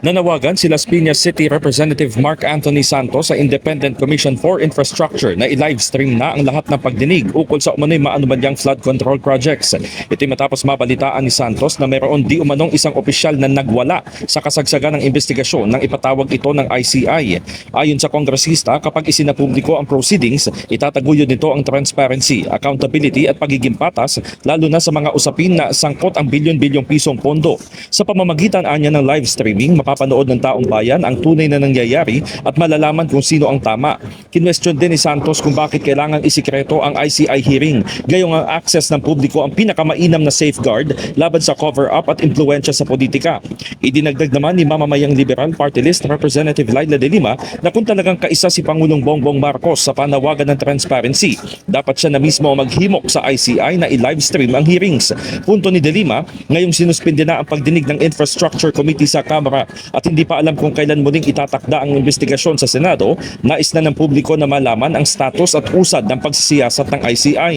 Nanawagan si Las Piñas City Representative Mark Anthony Santos sa Independent Commission for Infrastructure na i-livestream na ang lahat ng pagdinig ukol sa umano'y maanumalyang flood control projects. Ito'y matapos mabalitaan ni Santos na mayroon di umanong isang opisyal na nagwala sa kasagsagan ng investigasyon nang ipatawag ito ng ICI. Ayon sa kongresista, kapag isinapubliko ang proceedings, itataguyod nito ang transparency, accountability at pagiging patas lalo na sa mga usapin na sangkot ang bilyon-bilyong pisong pondo. Sa pamamagitan anya ng live streaming, mapapanood ng taong bayan ang tunay na nangyayari at malalaman kung sino ang tama. Kinwestiyon din ni Santos kung bakit kailangang isikreto ang ICI hearing. Gayong ang access ng publiko ang pinakamainam na safeguard laban sa cover-up at impluensya sa politika. Idinagdag naman ni mamamayang Liberal Party List Representative Laila de Lima na kung talagang kaisa si Pangulong Bongbong Marcos sa panawagan ng transparency, dapat siya na mismo maghimok sa ICI na i-livestream ang hearings. Punto ni de Lima, ngayong sinuspindi na ang pagdinig ng Infrastructure Committee sa Kamara at hindi pa alam kung kailan muling itatakda ang investigasyon sa Senado, nais na ng publiko na malaman ang status at usad ng pagsisiyasat ng ICI.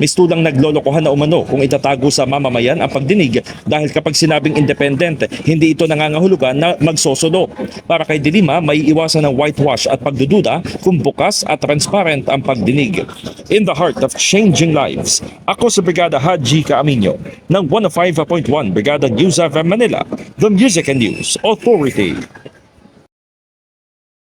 Mistulang naglolokohan na umano kung itatago sa mamamayan ang pagdinig dahil kapag sinabing independent, hindi ito nangangahulugan na magsosodo. Para kay Dilima, may iwasan ng whitewash at pagdududa kung bukas at transparent ang pagdinig. In the heart of changing lives, ako si Brigada Haji Caaminyo ng 105.1 Brigada News FM Manila, the Music and News Authority. 4D.